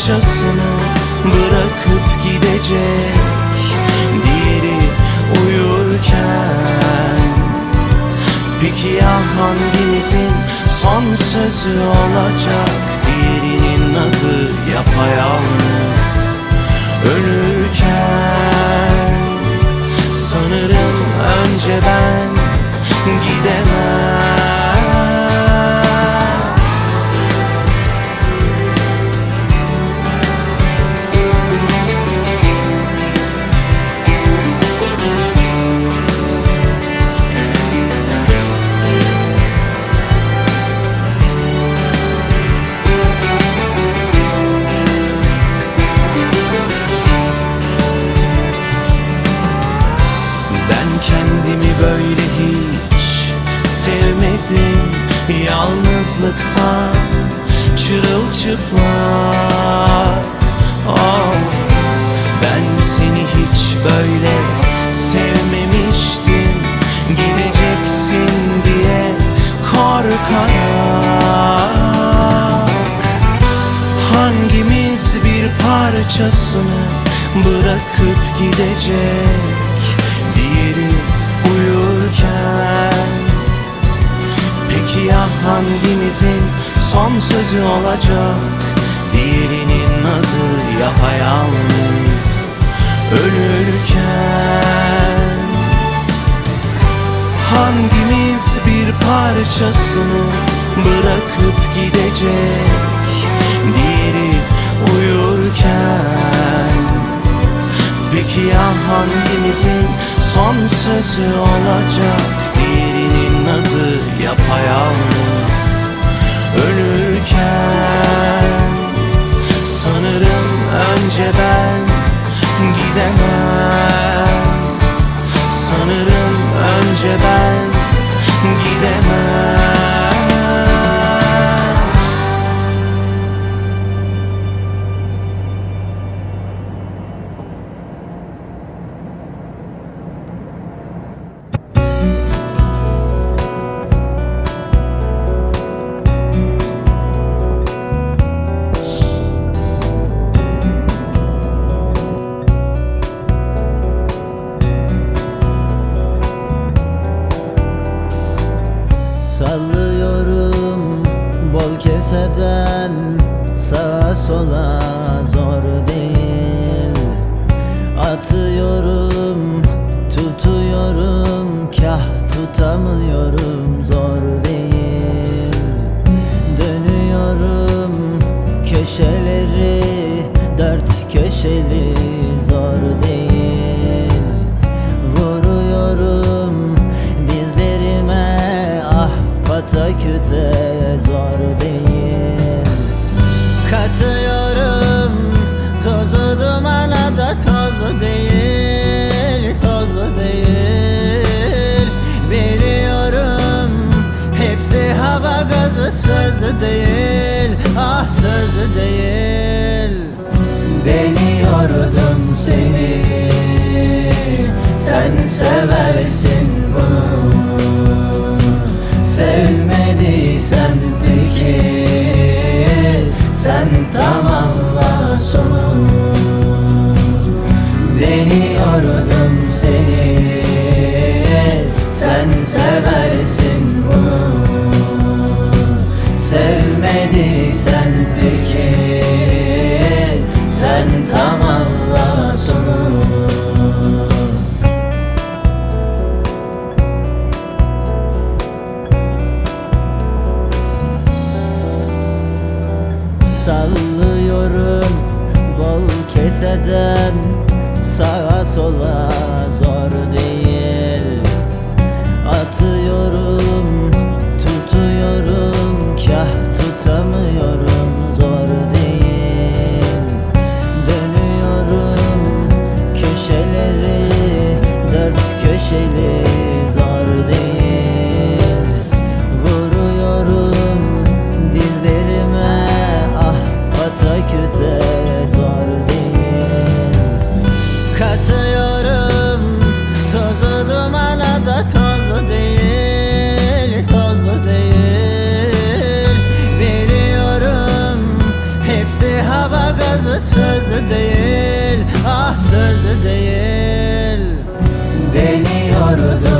parçasını bırakıp gidecek Diğeri uyurken. Peki ya hangimizin son sözü olacak Yalnızlıktan çırılçıplak. Oh. Ben seni hiç böyle sevmemiştim. Gideceksin diye korkarak. Hangimiz bir parçasını bırakıp gidecek? Diğeri uyurken Peki ya hangimizin son sözü olacak? Diğerinin adı yapayalnız ölürken. Hangimiz bir parçasını bırakıp gidecek? Diğeri uyurken. Peki ya hangimizin son sözü olacak Diğerinin adı yapayalnız. Ölürken Sanırım önce ben gidemem. Sanırım önce ben keseden sağa sola zor değil. Atıyorum tutuyorum kah tutamıyorum zor değil. Dönüyorum köşeleri dört köşeli pataküte zor değil. Katıyorum tozu dumana da tozu değil Tozu değil. Biliyorum hepsi hava gazı sözü değil Ah sözü değil. Deniyordum seni Sen seversin Liseden sağa sola zor değil. Atıyorum, tutuyorum, kah tutamıyorum zor değil. Dönüyorum köşeleri, dört köşeli. Katıyorum. Tozu dumana da tozlu değil Tozlu değil. Veriyorum hepsi hava gazı sözlü değil. Ah sözlü değil. Deniyordum